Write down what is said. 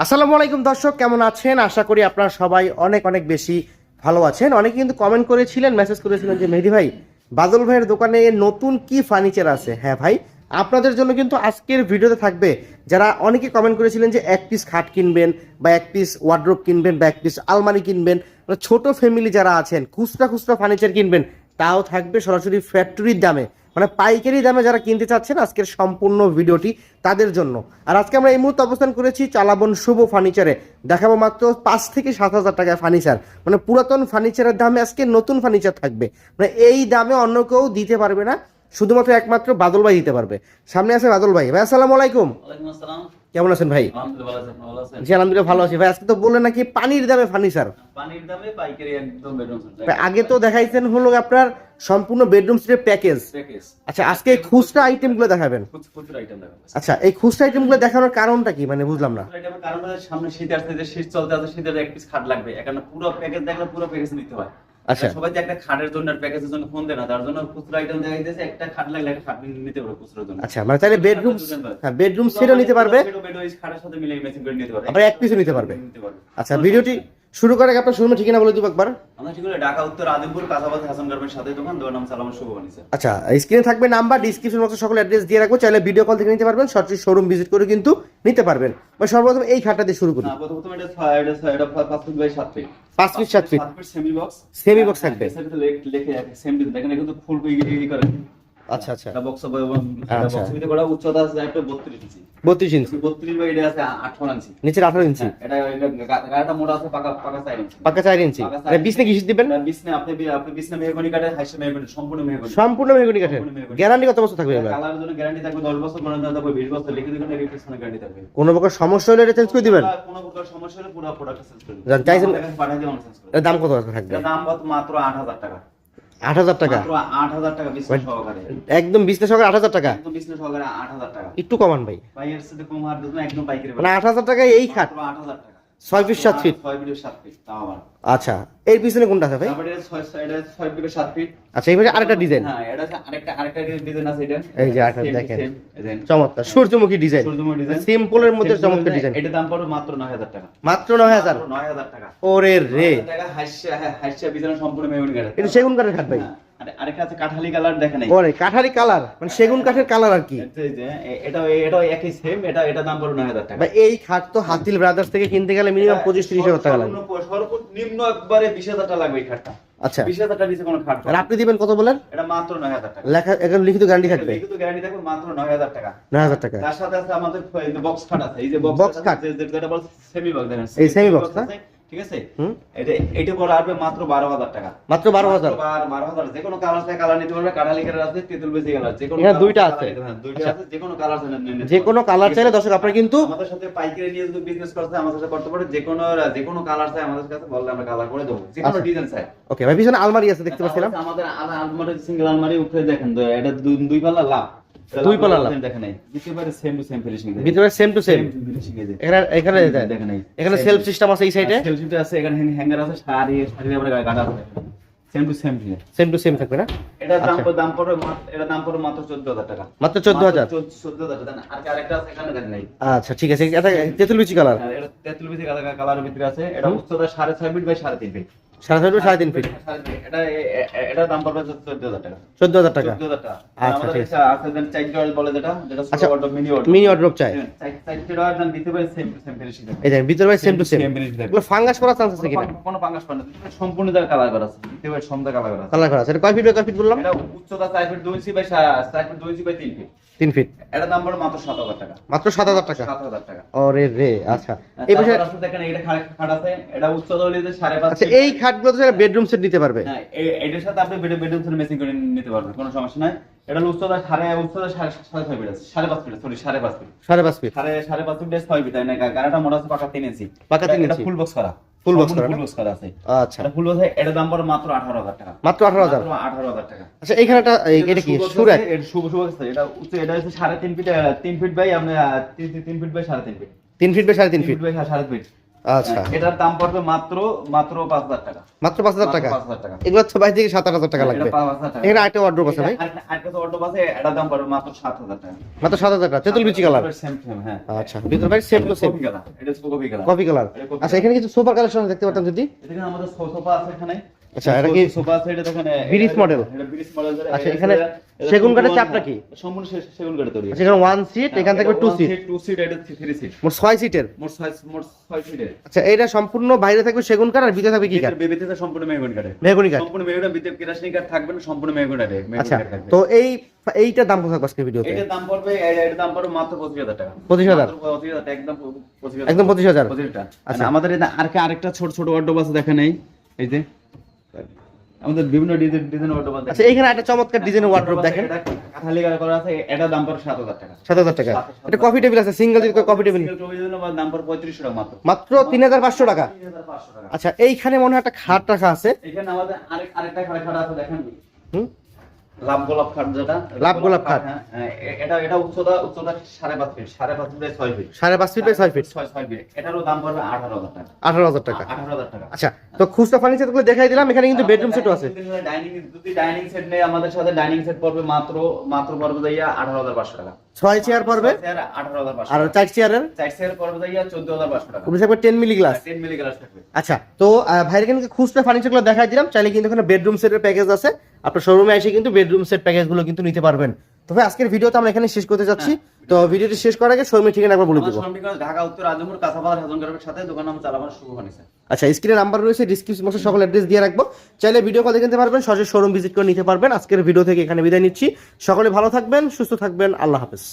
আসসালামু আলাইকুম দর্শক, কেমন আছেন? আশা করি আপনারা সবাই অনেক অনেক বেশি ভালো আছেন। অনেকে কিন্তু কমেন্ট করেছিলেন মেসেজ করেছিলেন যে, মেহেদি ভাই, বাদল ভাইয়ের দোকানে নতুন কি ফার্নিচার আছে? হ্যাঁ ভাই, আপনাদের জন্য কিন্তু আজকের ভিডিওতে থাকবে। যারা অনেকে কমেন্ট করেছিলেন যে, এক পিস খাট কিনবেন বা এক পিস ওয়ার্ড্রোপ কিনবেন বা এক পিস আলমারি কিনবেন। ছোট ফ্যামিলি যারা আছেন, খুচরা খুচরা ফার্নিচার কিনবেন, তাও থাকবে সরাসরি ফ্যাক্টরির দামে। মানে পাইকারি দামে যারা কিনতে চাচ্ছেন আজকের সম্পূর্ণ ভিডিওটি তাদের জন্য। আর আজকে আমরা এই মুহূর্তে অবস্থান করেছি চালাবন শুভ ফার্নিচারে। দেখাবো মাত্র পাঁচ থেকে সাত হাজার টাকায় ফার্নিচার। মানে পুরাতন ফার্নিচারের দামে আজকে নতুন ফার্নিচার থাকবে। মানে এই দামে অন্য কেউ দিতে পারবে না। শুধুমাত্র একমাত্র বাদল ভাই দিতে পারবে। সামনে আছে বাদল ভাই। ভাই আসসালামু আলাইকুম। কেমন আছেন ভাই? জি আলহামদুলিল্লাহ ভালো আছি। ভাই আজকে তো বললেন নাকি পানির দামে ফার্নিচার? পানির দামে পাইকারি একদম আগে তো দেখাইছেন হলো আপনার সম্পূর্ণ বেডরুম সেটের প্যাকেজ আচ্ছা আজকে এই খুচরা আইটেমগুলো দেখাবেন। আচ্ছা এই খুচরা আইটেমগুলো দেখানোর কারণটা কি? মানে বুঝলাম না। সামনে শীত আসছে যে শীত চলতে আছে শীতের এক পিস খাট লাগবে। এখানে পুরো প্যাকেজ দেখলে পুরো প্যাকেজ নিতে হয়। আচ্ছা। সবাই যে একটা খাটের জন্য আর প্যাকেজের জন্য ফোন দেয় না তার জন্য খুচরা আইটেম দেখা যাচ্ছে একটা খাট লাগলে একটা খাট নিতে পারবে খুচরার জন্য। আচ্ছা মানে তাহলে বেডরুম হ্যাঁ বেডরুম সেটও নিতে পারবে। খাটের সাথে মিলিয়ে ম্যাচিং করে নিতে পারবে আবার এক পিসও নিতে পারবে। নিতে পারবে আচ্ছা ভিডিওটি শুরু করে আপনার শুরু ঠিকানা বলে দিব একবার। আমরা ঠিক হলো ঢাকা উত্তর আদিমপুর কাঁচাবাদ হাসান গার্মেন্টের সাথে দোকান। দোকান নাম সালাম শুভ বানিয়েছে আচ্ছা স্ক্রিনে থাকবে নাম্বার ডিসক্রিপশন বক্সে সকল অ্যাড্রেস দিয়ে রাখব। চাইলে ভিডিও কল থেকে নিতে পারবেন সরাসরি শোরুম ভিজিট করে কিন্তু নিতে পারবেন। সর্বপ্রথম এই খাটটা দিয়ে শুরু করি। না প্রথম প্রথম এটা ছয় এটা ছয় এটা পাঁচ ফিট বাই সাত ফিট পাঁচ ফিট সাত ফিট সাত ফিট সেমি বক্স থাকবে। লেখে সেম দেখেন কিন্তু ফুল করে। আচ্ছা আচ্ছা। এটা বক্স। বক্স ভিতরে করা উচ্চতা আছে? একটা 32 ইঞ্চি। বত্রিশ ইঞ্চি। 32 বাই এটা আছে 18 ইঞ্চি। নিচের আঠারো ইঞ্চি। হ্যাঁ, এটা এটা গা- মোটা আছে পাকা পাকা 4 ইঞ্চি। পাকা চার ইঞ্চি। পাকা চার এটা বিছনে দিবেন? এটা বিছনা আপনি বি- আপনি বিছনা মেহগনি কাটে হাইসে মেহগনি সম্পূর্ণ মেহগনি। সম্পূর্ণ মেহগনি গ্যারান্টি কত বছর থাকবে এবার? কালার জন্য গ্যারান্টি থাকবে 10 বছর মানে থাকবে 20 বছর লিখে দিবেন রিপ্লেসমেন্ট গ্যারান্টি থাকবে কোনো প্রকার সমস্যা হলে এটা চেঞ্জ করে দিবেন? কোনো প্রকার সমস্যা হলে পুরো প্রোডাক্ট চেঞ্জ করে যান, চাইছেন- দিবেন পাঠিয়ে দিবেন দাম কত থাকবে দাম মাত্র 8000 টাকা। আট হাজার টাকা। মাত্র 8000 টাকা বিছনা সহকারে। একদম বিছনা সহকারে আট হাজার টাকা? একদম বিছনা সহকারে 8000 টাকা। একটু কমান ভাই। ভাই এর সাথে কম আর একদম পাইকারি মানে আট হাজার টাকা এই খাট। আট হাজার টাকা। ছয় ফিট সাত ফিট 6 ফিট 7 ফিট তাও আচ্ছা এর পিছনে কোনটা আছে ভাই? তারপরে এটা 6 এটা 6 ফিট 7 ফিট আচ্ছা এইভাবে আরেকটা ডিজাইন হ্যাঁ এটা আরেকটা আরেকটা ডিজাইন আছে এটা। এই যে আরেকটা দেখেন। চমৎকার সূর্যমুখী ডিজাইন সূর্যমুখী ডিজাইন সিম্পলের মধ্যে চমৎকার ডিজাইন এটা দাম পড়বে মাত্র 9000 টাকা। মাত্র নয় হাজার। মাত্র 9000 টাকা। ওরে রে। 9000 টাকা হাইসা হাইসা বিছানা সম্পূর্ণ মেহগনি কাঠের এটা সেগুন কাঠের খাট ভাই। হ্যাঁ, আরেকটা আছে কাঠালি কালার দেখেন ওরে কাঠারি কালার? মানে সেগুন কাঠের কালার আর কি? এই যে, এ- এটাও এটাও একই সেম এটা এটা দাম পড়বে 9000 টাকা। ভাই এই খাট তো হাতিল ব্রাদার্স থেকে কিনতে গেলে মিনিমাম পঁচিশ তিরিশ হাজার টাকা লাগবে। সর্বনিম্ন- সর্বনিম্ন একবারে 20000 টাকা লাগবে এই খাটটা। আচ্ছা। 20000 টাকা নিচে কোনো খাট আর আপনি দিবেন কত বলেন? এটা মাত্র 9000 টাকা। লেখা এখানে লিখিত গ্যারান্টি থাকবে। লিখিত গ্যারান্টি থাকবে মাত্র 9000 টাকা। নয় হাজার টাকা। তার সাথে আছে আমাদের বক্স খাট আছে। এই যে বক্স খাট। যেটা বলছে সেমি বক্স দেখেন এই semi box না? আছে, ঠিক আছে? এটা এটা পরে আসবে মাত্র 12000 টাকা। মাত্র বারো হাজার? বারো হাজার। যে কোনো কালার আছে কালার নিতে পারবে কাঠালি কালার আছে তেঁতুল বেশি কালার যে কোনো দুইটা আছে। দুইটা আচ্ছা। আছে যে কোনো কালার আছে যে কোনো কালার চাইলে দর্শক আপনারা কিন্তু আমাদের সাথে পাইকারি নিয়ে যদি বিজনেস করতে আমাদের সাথে করতে পারে যে কোনো যে কোনো কালার চাই আমাদের কাছে বললে আমরা কালার করে দেবো। যে কোনো আচ্ছা। ডিজাইন চাই। ওকে ভাই পিছনে আলমারি আছে দেখতে পাচ্ছিলাম। আমাদের আলমারি সিঙ্গেল আলমারি উপরে দেখেন এটা দুই- দুই পাল্লা লাভ। দুই পাল্লা লাভ। দেখেন নাই। সেম টু সেম ফিনিশিং ভিতরে সেম টু সেম এখানে এখানে দেখেন নাই। এখানে সেলফ সিস্টেম আছে এই সাইডে সেলফিটা আছে এখানে হ্যাঙ্গার আছে শাড়ি শাড়ি আবার গাড়া আছে same to same same to same থাকবে না? দাম আচ্ছা। দাম পড়বে মাত্র এটার দাম পড়বে মাত্র 14000 টাকা। মাত্র চোদ্দ হাজার চোদ্দ হাজার টাকা আর আরেকটা আছে এখানে দেখেন নাই। আচ্ছা ঠিক আছে। এটা তেঁতুল বিচি কালার আর এটা তেঁতুল বিচি কালার কালারের ভিতরে আছে। এটা উচ্চতা সাড়ে ছয় ফিট বাই সাড়ে তিন ফিট সাড়ে ছয় ফিট সাড়ে তিন ফিট। এটা দাম পড়বে চোদ্দ হাজার টাকা। চোদ্দ হাজার আচ্ছা, ঠিক কাছে আছে যেন চাইল্ড বলে যেটা যেটা আচ্ছা, মিনি ওয়ার্ড মিনি চাই। ফিনিশিং এই দেখেন ভাই same to same Same finish থাকবে। এগুলো ফাঙ্গাস করার চান্স আছে কিনা কোনো? পাঙ্গাস পায় না সম্পূর্ণ জায়গা কালার করা আছে। দিতে পারে সন্ধ্যা কালার করা কালার করা আছে। এটা কয় ফিট কয় ফিট বললাম? এটা উচ্চতা ফিট দুই ইঞ্চি বাই সা- ফিট দুই ইঞ্চি বাই তিন ফিট তিন ফিট এটার দাম পড়বে মাত্র সাত হাজার টাকা। মাত্র সাত হাজার টাকা? সাত হাজার টাকা। ওরে রে আচ্ছা। এই পাশে দেখেন এটা খাট আছে। এটা উচ্চতা হলে আচ্ছা। এই খাটগুলো তো বেডরুম সেট নিতে পারবে। হ্যাঁ, এটার সাথে আপনি বেড বেডরুম সেট করে নিতে পারবেন কোনো সমস্যা নাই। এটা উচ্চতা সাড়ে উচ্চতা সাড়ে ছয় ফিট আছে সাড়ে পাঁচ ফিট সরি সাড়ে পাঁচ ফিট সাড়ে পাঁচ ফিট সাড়ে সাড়ে পাঁচ ফিট ছয় ফিট না? গাড়িটা মোটা আছে পাকা তিন ইঞ্চি পাকা তিন ইঞ্চি। ফুল বক্স করা। Full box করা ফুল বক্স করা আছে। আচ্ছা। ফুল বক্স এটা দাম পড়ে মাত্র আঠারো হাজার টাকা। মাত্র আঠারো হাজার? মাত্র আঠারো হাজার টাকা। আচ্ছা এইখানে একটা এটা কি? সুরাক? এটা শুভ শুভ আছে, এটা উচ্চ এটা হচ্ছে সাড়ে তিন ফিট আহ, তিন ফিট বাই আপনি আহ, তিন তিন- তিন ফিট বাই সাড়ে তিন ফিট তিন ফিট বাই সাড়ে তিন তিন ফিট ফিট বাই সাড়ে ফিট আচ্ছা। এটার দাম পড়বে মাত্র মাত্র টাকা। মাত্র টাকা? টাকা। এগুলো তো থেকে টাকা লাগবে। এখানে আরেকটা ওয়ার্ড্রোব আছে ভাই। আরেকটা- আরেকটা অর্ডার আছে এটার দাম পড়বে মাত্র সাত হাজার টাকা। মাত্র সাত হাজার টাকা। তেঁতুল বিচি কালার সেম সেম হ্যাঁ। আচ্ছা ভিতর ভাই সেম টু সেম এটা কফি কালার কফি কালার আচ্ছা এখানে কিছু সোফা কালেকশন দেখতে পারতাম যদি? এখানে আমাদের সোফা আছে এখানে। আচ্ছা, এটা কি সোফা আছে এটা ব্রিজ? এটা ব্রিজ মডেল আচ্ছা, এখানে সেগুন কাঠের চাপটা কি? সম্পূর্ণ সেগুন কাঠের তৈরি। আচ্ছা এখানে ওয়ান সিট এখান থেকে টু সিট টু সিট এটা থ্রি সিট মোট ছয় সিটের মোট ছয় মোট ছয় সিটের আচ্ছা এইটা সম্পূর্ণ বাইরে থাকবে সেগুন কাঠ আর ভিতরে থাকবে কি কাঠ? বেবিতে সম্পূর্ণ মেহগুন কাঠে মেহগনি কাঠ। সম্পূর্ণ মেহগুন ভিতরে কেরাসিন কাঠ থাকবে না সম্পূর্ণ মেহগুন কাঠে আচ্ছা তো এই এইটার দাম কোথায় আজকে ভিডিওতে? এটার দাম পড়বে এ- এটার দাম পড়বে মাত্র পঁচিশ হাজার টাকা। 25,000? মাত্র 25,000 একদম পঁচিশ হাজার। একদম পঁচিশ হাজার। পঁচিশ টাকা। আচ্ছা। আর আমাদের এটা আরেকটা আরেকটা ছোট ছোট ওয়ার্ডরোব আছে দেখেন এই এই যে আমাদের বিভিন্ন ডিজাইন ডিজাইন ওয়ার্ডরোব আছে। আচ্ছা এইখানে একটা চমৎকার ডিজাইন ওয়ার্ডরোব দেখেন। কাঠালি করা আছে এটা দাম পড়ে সাত হাজার টাকা। সাত হাজার টাকা। এটা কফি টেবিল আছে সিঙ্গেল যদি কফি টেবিল দাম পড়ে 3500 টাকা মাত্র। মাত্র তিন হাজার পাঁচশো টাকা। তিন হাজার পাঁচশো টাকা। আচ্ছা এইখানে মনে হয় একটা খাট রাখা আছে। এখানে আমাদের আরেক আরেকটা খাট আছে দেখেন। হুম? লাভ গোলাপ খাট যেটা লাভ গোলাপ খাট। এ- এটা এটা উচ্চতা উচ্চতা সাড়ে পাঁচ ফিট সাড়ে পাঁচ ফিট ছয় ফিট। সাড়ে পাঁচ ফিট ছয় ফিট। ছয় ছয় ফিট। এটারও দাম পড়বে আঠারো হাজার টাকা। আঠারো হাজার টাকা। আঠারো হাজার টাকা। আচ্ছা তো খুচরা ফার্নিচারগুলো দেখাই দিলাম এখানে কিন্তু বেডরুম সেটও আছে। ডাইনিং যদি ডাইনিং সেট নেই আমাদের সাথে। ডাইনিং সেট পড়বে মাত্র মাত্র পড়বে যাইয়া আঠারো হাজার পাঁচশো টাকা। ছয় চেয়ার পড়বে? আর চার চেয়ারের? উপরে থাকবে টেন মিলি গ্লাস থাকবে। আচ্ছা তো ভাইয়ের কিন্তু খুচরা ফার্নিচারগুলো দেখাই দিলাম চাইলে কিন্তু এখানে বেডরুম সেটের প্যাকেজ আছে। আপনার শোরুমে এসে কিন্তু বেডরুম সেট প্যাকেজগুলো কিন্তু নিতে পারবেন। তবে আজকের ভিডিওটা আমরা এখানে শেষ করতে যাচ্ছি। তো ভিডিওটি শেষ করার আগে শোরুমের ঠিকানা একবার বলে দিব। ঢাকা উত্তর আজমপুর কাঁচাপাড়া হাজন গ্রামের সাথে দোকান নাম চালাবার শুভ ফার্নিচার আচ্ছা স্ক্রিনে নাম্বার রয়েছে ডিসক্রিপশন বক্সে সকল অ্যাড্রেস দিয়ে রাখব। চাইলে ভিডিও কল দেখে পারবেন সরাসরি শোরুম ভিজিট করে নিতে পারবেন। আজকের ভিডিও থেকে এখানে বিদায় নিচ্ছি। সকলে ভালো থাকবেন সুস্থ থাকবেন আল্লাহ হাফেজ।